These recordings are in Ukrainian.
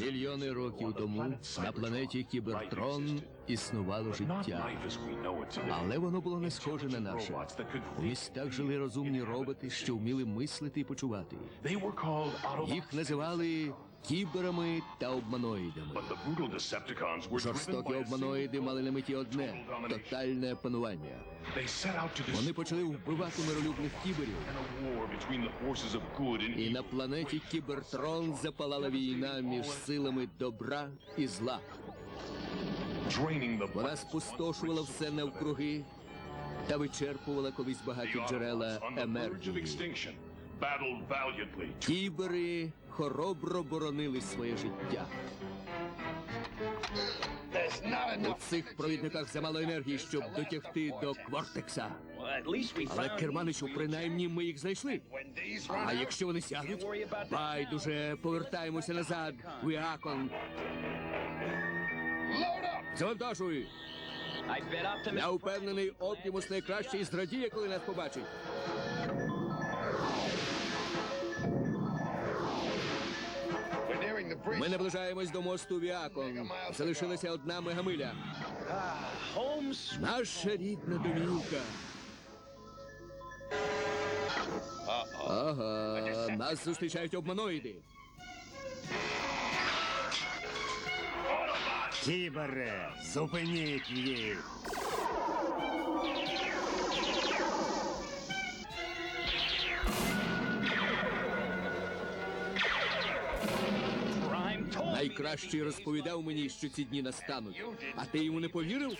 Мільйони років тому на планеті Кібертрон існувало життя. Але воно було не схоже на наше. У містах жили розумні роботи, що вміли мислити і почувати. Їх називали кіберами та обманоїдами. Жорстокі обманоїди мали на меті одне тотальне панування. Вони почали вбивати миролюбних кіберів. І на планеті Кібертрон запалала війна між силами добра і зла. Вона спустошувала все навкруги та вичерпувала колись багаті джерела енергії. Кібери хоробро боронили своє життя. У цих провідниках замало енергії, щоб дотягти до Квортекса. Але Керманичу, принаймні ми їх знайшли. А якщо вони сядуть, байдуже повертаємося назад. Віакон. Завантажуй! Я впевнений, Оптімус найкраще і зрадіє, коли нас побачить. Ми наближаємось до мосту Віакон. Залишилася одна мегамиля. Наша рідна домівка. Ага, нас зустрічають обманоїди. Кібере, зупиніть їх! Найкращий розповідав мені, що ці дні настануть. А ти йому не повірив?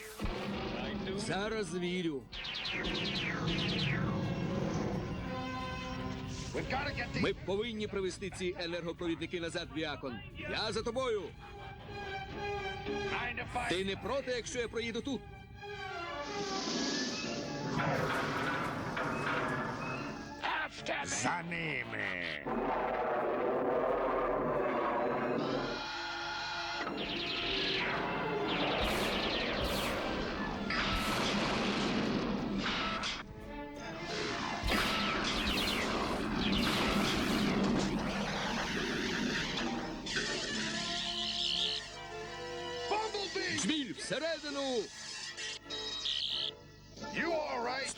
Зараз вірю. Ми повинні привезти ці енергопровідники назад Віакон. Я за тобою. Ти не проти, якщо я проїду тут? За ними!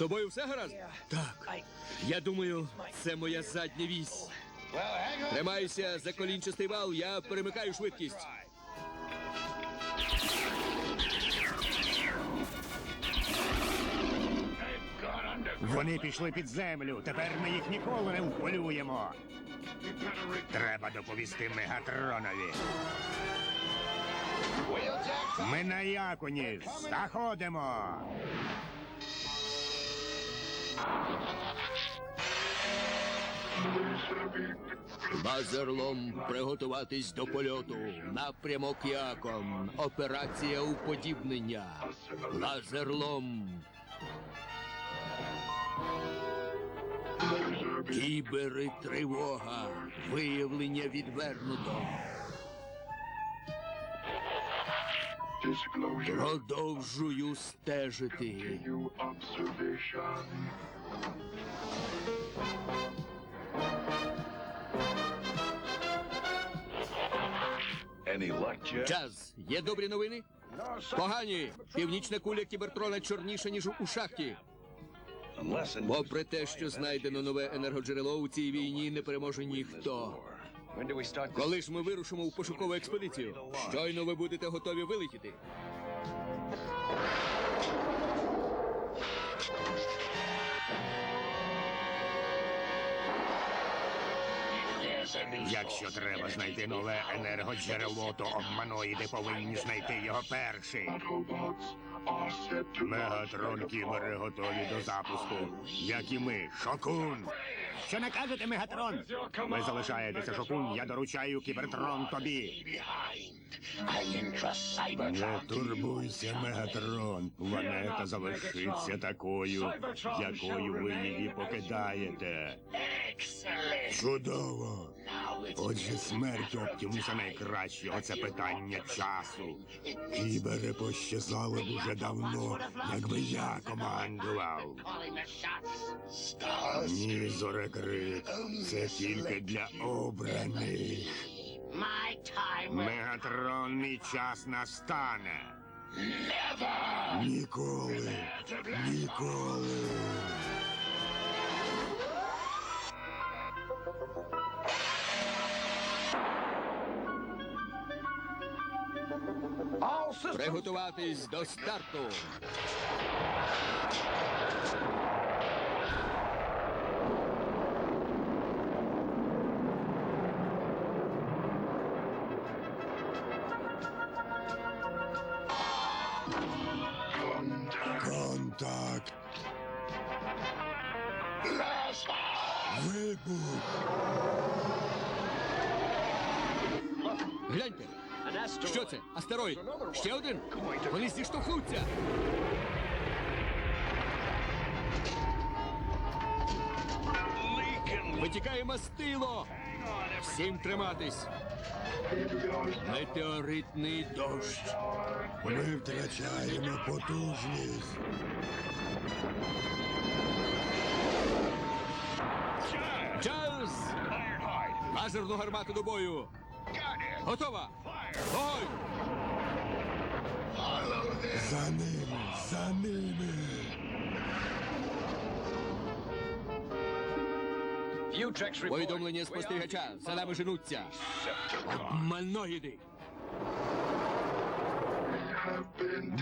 Тобою все гаразд? Так. Я думаю, це моя задня вісь. Тримайся за колінчастий вал, я перемикаю швидкість. Вони пішли під землю. Тепер ми їх ніколи не вполюємо. Треба доповісти Мегатронові. Ми на Якуні. Заходимо. Лазерлом приготуватись до польоту. Напрямок Якон. Операція уподібнення. Лазерлом. Кібери тривога. Виявлення відвернуто. Продовжую стежити. Час. Є добрі новини? Погані. Північна куля кібертрона чорніша, ніж у шахті. Попри те, що знайдено нове енергоджерело у цій війні, не переможе ніхто. Коли ж ми вирушимо у пошукову експедицію? Щойно ви будете готові вилетіти. Якщо треба знайти нове енергоджерело, то обманоїди повинні знайти його перші. Мегатрон кібери готові до запуску, як і ми. Шокун! Що накажете, Мегатрон? Ви залишаєтеся, Шокун, я доручаю Кібертрон тобі. Не турбуйся, Мегатрон. Планета залишиться такою, якою ви її покидаєте. Чудово! Отже, смерть Оптімуса найкращого це питання часу. Кібери пощазали б уже давно, якби я командував. Ні, зорекрик, це тільки для обраних. Мегатрон, мій час настане. Ніколи, ніколи. Приготуватись до старту. Астероїд? Ще один? Вони зіштовхнуться. Витікає мастило. Всім триматись. Метеоритний дощ. Ми втрачаємо потужність. Час! Лазерну гармату до бою. Готова! Огонь! За ними, за ними. Повідомлення спостерігача. За нами женуться. Обманоїди.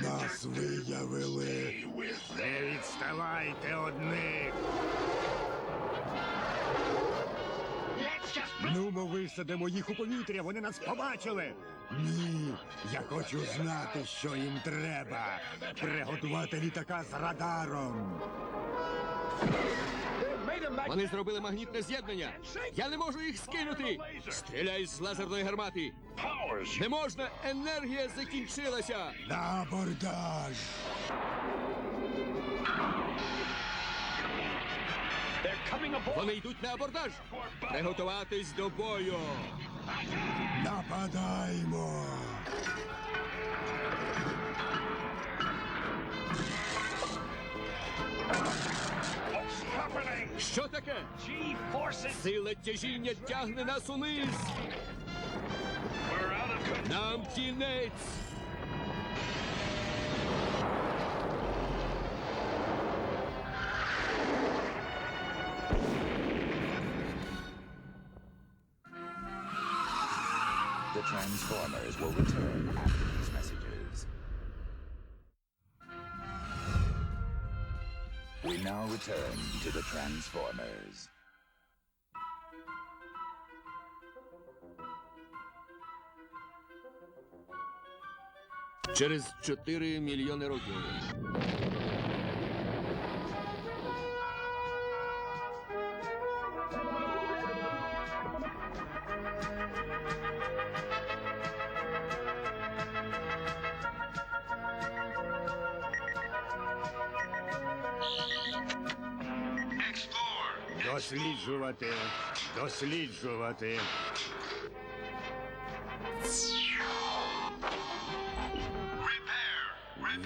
Нас виявили. Не відставайте одних. Ну, ми висадимо їх у повітря, вони нас побачили. Ні, я хочу знати, що їм треба. Приготувати літака з радаром. Вони зробили магнітне з'єднання. Я не можу їх скинути. Стріляй з лазерної гармати. Не можна, енергія закінчилася. На абордаж. Вони йдуть на абордаж. Приготуватись до бою. Нападаймо. Що таке? Сила тяжіння тягне нас униз. Нам кінець. Transformers will return after these messages. We now return to the Transformers. Через 4 мільйони років. Досліджувати, досліджувати.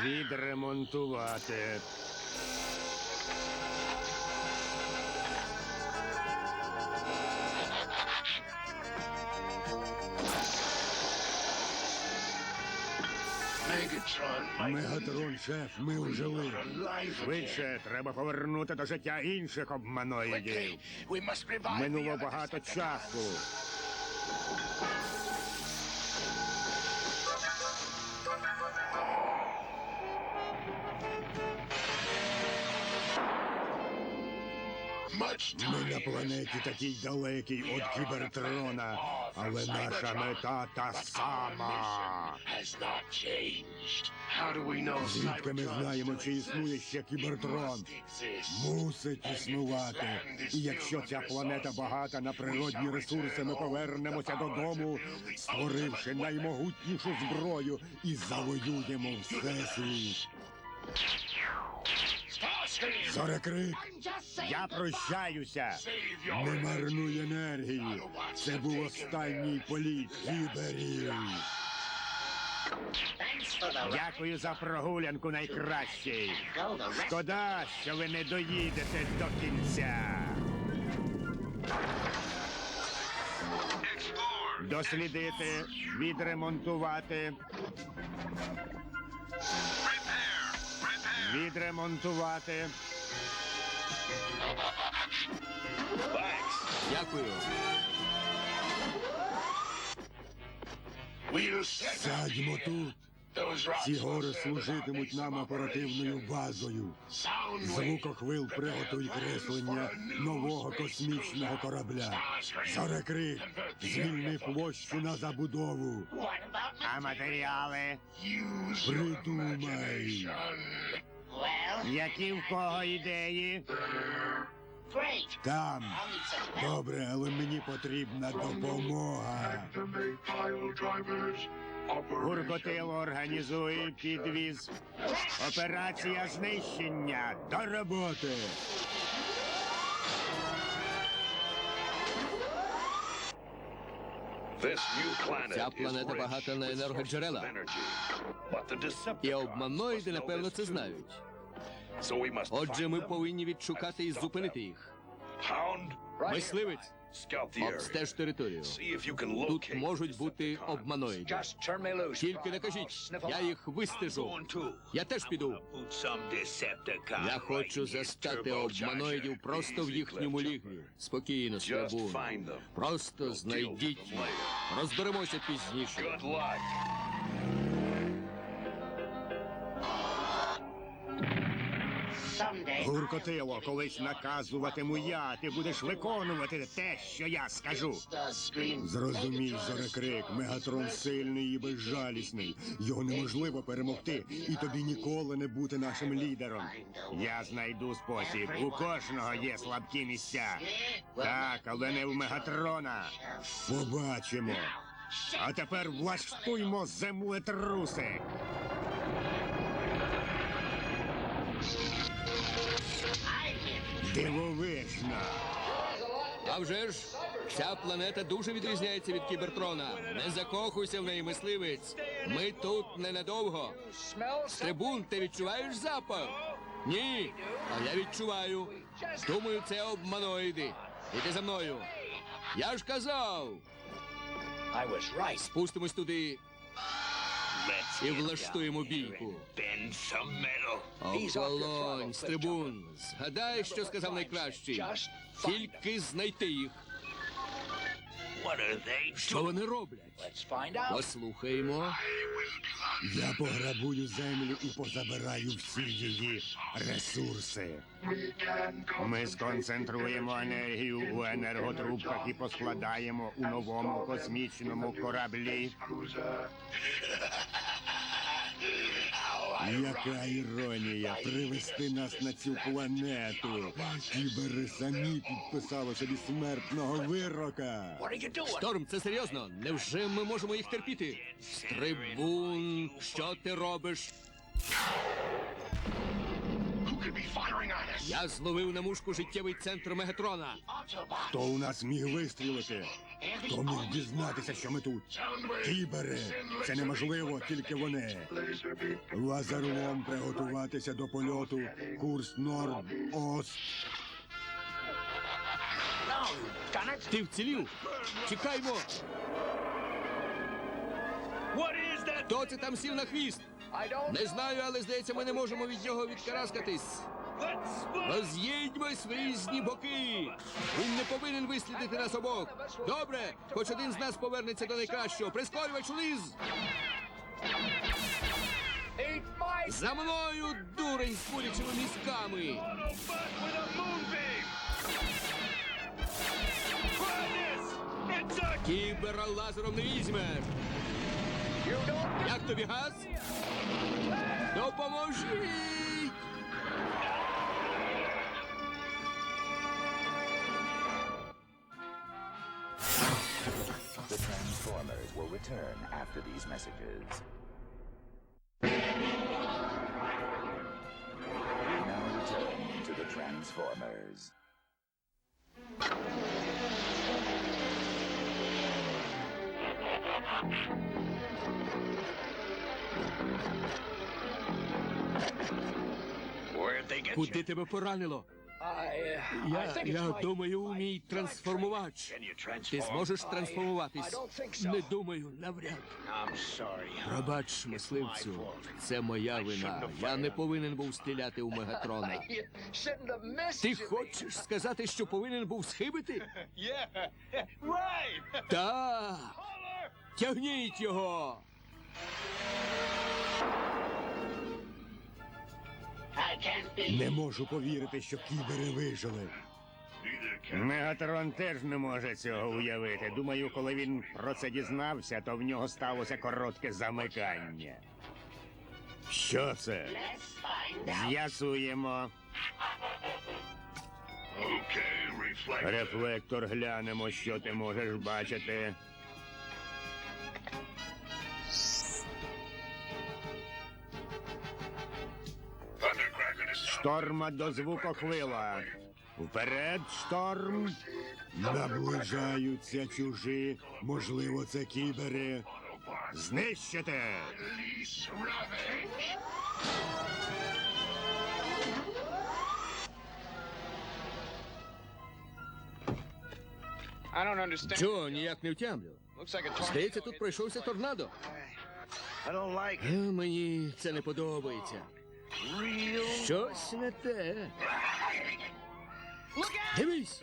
Відремонтувати. Мегатрон, шеф, ми ожили. Швидше, треба повернути до життя інших обманоїдів. Минуло багато часу. Ми на планеті такій далекій від кібертрона, але наша мета та сама. Звідки ми знаємо, чи існує ще кібертрон? Мусить існувати. І якщо ця планета багата на природні ресурси, ми повернемося додому, створивши наймогутнішу зброю і завоюємо всесвіт. Зорекрик, я прощаюся. Не марнуй енергії. Це був останній політ кіберів. Дякую за прогулянку найкращий. Шкода, що ви не доїдете до кінця. Дослідити, відремонтувати. Відремонтувати. Дякую. Сядьмо тут. Ці гори служитимуть нам оперативною базою. Звукохвил приготуй креслення нового космічного корабля. Зорекрик, звільни площу на забудову. А матеріали? Придумай. Які в кого ідеї? Там. Добре, але мені потрібна допомога. Гуркотило організує підвіз. Операція знищення. До роботи. Ця планета багата на енергоджерела. І обманоїди, напевно, це знають. Отже, ми повинні відшукати і зупинити їх. Мисливець, обстеж територію. Тут можуть бути обманоїди. Тільки не кажіть, я їх вистежу. Я теж піду. Я хочу застати обманоїдів просто в їхньому лігві. Спокійно, Слабун. Просто знайдіть їх. Розберемося пізніше. Гуркотило, колись наказуватиму я, ти будеш виконувати те, що я скажу. Зрозумій, зорекрик, Мегатрон сильний і безжалісний. Його неможливо перемогти, і тобі ніколи не бути нашим лідером. Я знайду спосіб. У кожного є слабкі місця. Так, але не в Мегатрона. Побачимо. А тепер влаштуймо землетруси. Дивовижно. А вже ж, ця планета дуже відрізняється від кібертрона. Не закохуйся в неї, мисливець. Ми тут ненадовго. Трибун, ти відчуваєш запах? Ні, а я відчуваю. Думаю, це обманоїди. Іди за мною. Я ж казав. Спустимось туди і влаштуємо бійку. Охолонь, стрибун. Згадай, що сказав найкращий. Тільки знайти їх. Що вони роблять? Послухаємо. Я пограбую землю і позабираю всі її ресурси. Ми сконцентруємо енергію у енерготрубках і поскладаємо у новому космічному кораблі. Яка іронія привести нас на цю планету. Кібери самі підписали собі смертного вирока. Шторм, це серйозно. Невже ми можемо їх терпіти? Стрибун, що ти робиш? Я зловив на мушку життєвий центр Мегатрона. Хто у нас міг вистрілити? Хто міг дізнатися, що ми тут? Кібери! Це неможливо, тільки вони. Лазером приготуватися до польоту. Курс Норд Ост. Ти вцілів? Чекаймо! Хто це там сів на хвіст? Не знаю, але здається, ми не можемо від нього відкараскатись. Роз'їдьмо свої боки. Він не повинен вислідити нас обох. Добре, хоч один з нас повернеться до найкращого. Прискорювач уліз! За мною дурень з курячими мізками! Кібера лазером не візьмеш! Як тобі газ? Допоможіть! The Transformers will return after these messages. We now return to the Transformers. Куди тебе поранило? Я, я думаю, мій трансформувач. Ти зможеш трансформуватись? Не думаю, навряд. Пробач, мисливцю, це моя вина. Я не повинен був стріляти у Мегатрона. Ти хочеш сказати, що повинен був схибити? Так! Тягніть його! Не можу повірити, що кібери вижили. Мегатрон теж не може цього уявити. Думаю, коли він про це дізнався, то в нього сталося коротке замикання. Що це? З'ясуємо. Рефлектор глянемо, що ти можеш бачити. Шторма до звукохвила. Вперед, шторм. Наближаються чужі. Можливо, це кібери. Знищити! Чого, ніяк не втямлю? Здається, тут пройшовся торнадо. Е, Мені це не подобається. Щось не те. Дивись!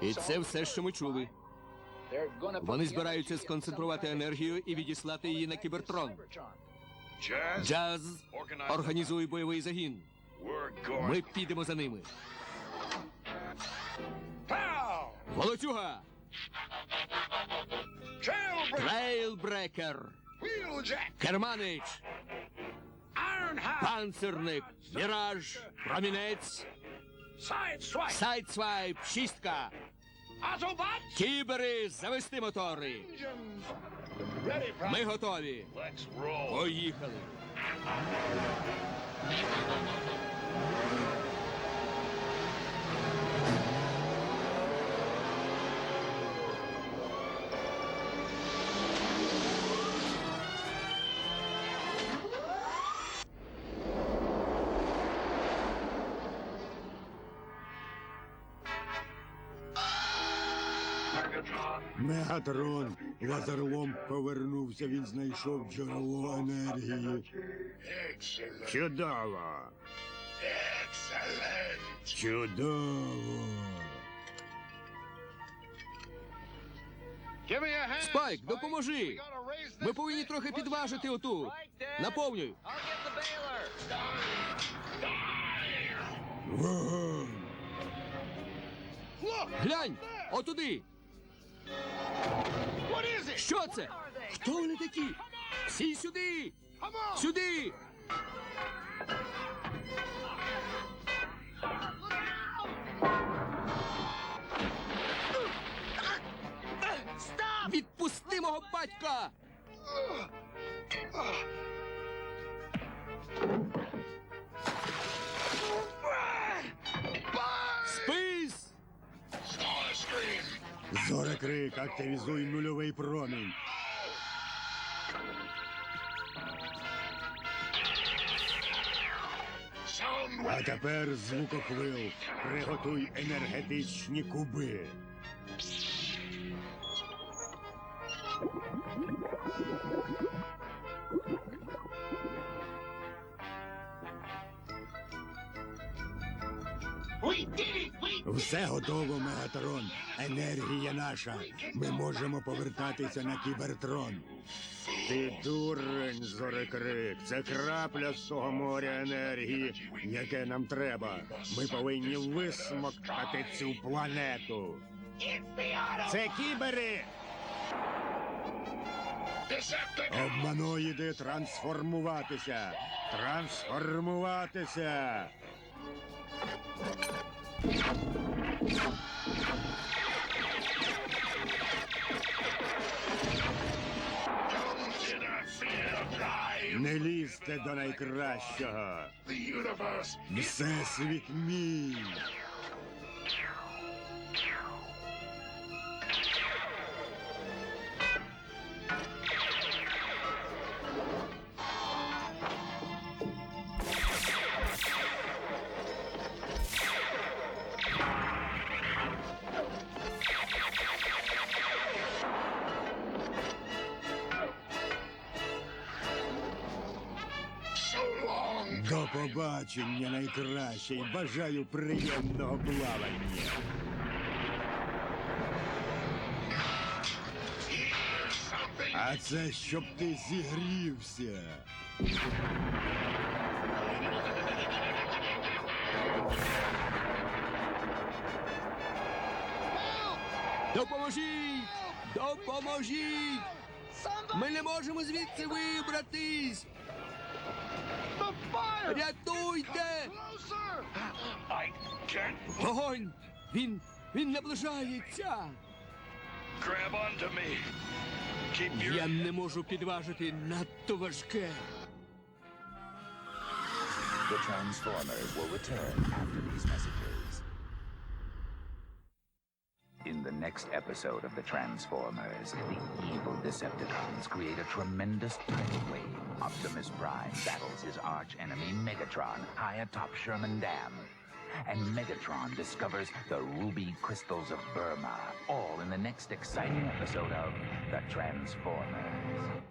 І це все, що ми чули. Вони збираються сконцентрувати енергію і відіслати її на кібертрон. Джаз, організуй бойовий загін. Ми підемо за ними. Волоцюга! Трейлбрекер! Керманич! Панцирник! Міраж! Промінець! Сайдсвайп! Шістка! Кібери, завести мотори! Ми готові! Поїхали! Мегатрон. Лазерлом повернувся, він знайшов джерело енергії. Чудово! Чудово! Спайк, допоможи! Ми повинні трохи підважити оту. Наповнюй. Вогонь! Глянь! Отуди! Що це? Хто вони такі? Всі сюди! Сюди! Відпусти мого батька! Зорекрик, активізуй нульовий промінь. А тепер звукохвил. Приготуй енергетичні куби. Готово, Мегатрон. Енергія наша. Ми можемо повертатися на кібертрон. Ти дурень, зорекрик. Це крапля з того моря енергії, яке нам треба. Ми повинні висмоктати цю планету. Це кібери! Обманоїди трансформуватися! Трансформуватися! Не лізьте до найкращого! Всесвіт мій! Побачення найкраще і бажаю приємного плавання. А це щоб ти зігрівся. Допоможіть! Допоможіть! Ми не можемо звідси вибратись! Рятуйте! I can't Вогонь! Він. він наближається! grab onto me. Keep your Я не можу підважити надто важке. The Transformers will return after these messages. In the next episode of The Transformers, the evil Decepticons create a tremendous tidal wave. Optimus Prime battles his arch enemy Megatron high atop Sherman Dam. And Megatron discovers the ruby crystals of Burma, all in the next exciting episode of The Transformers.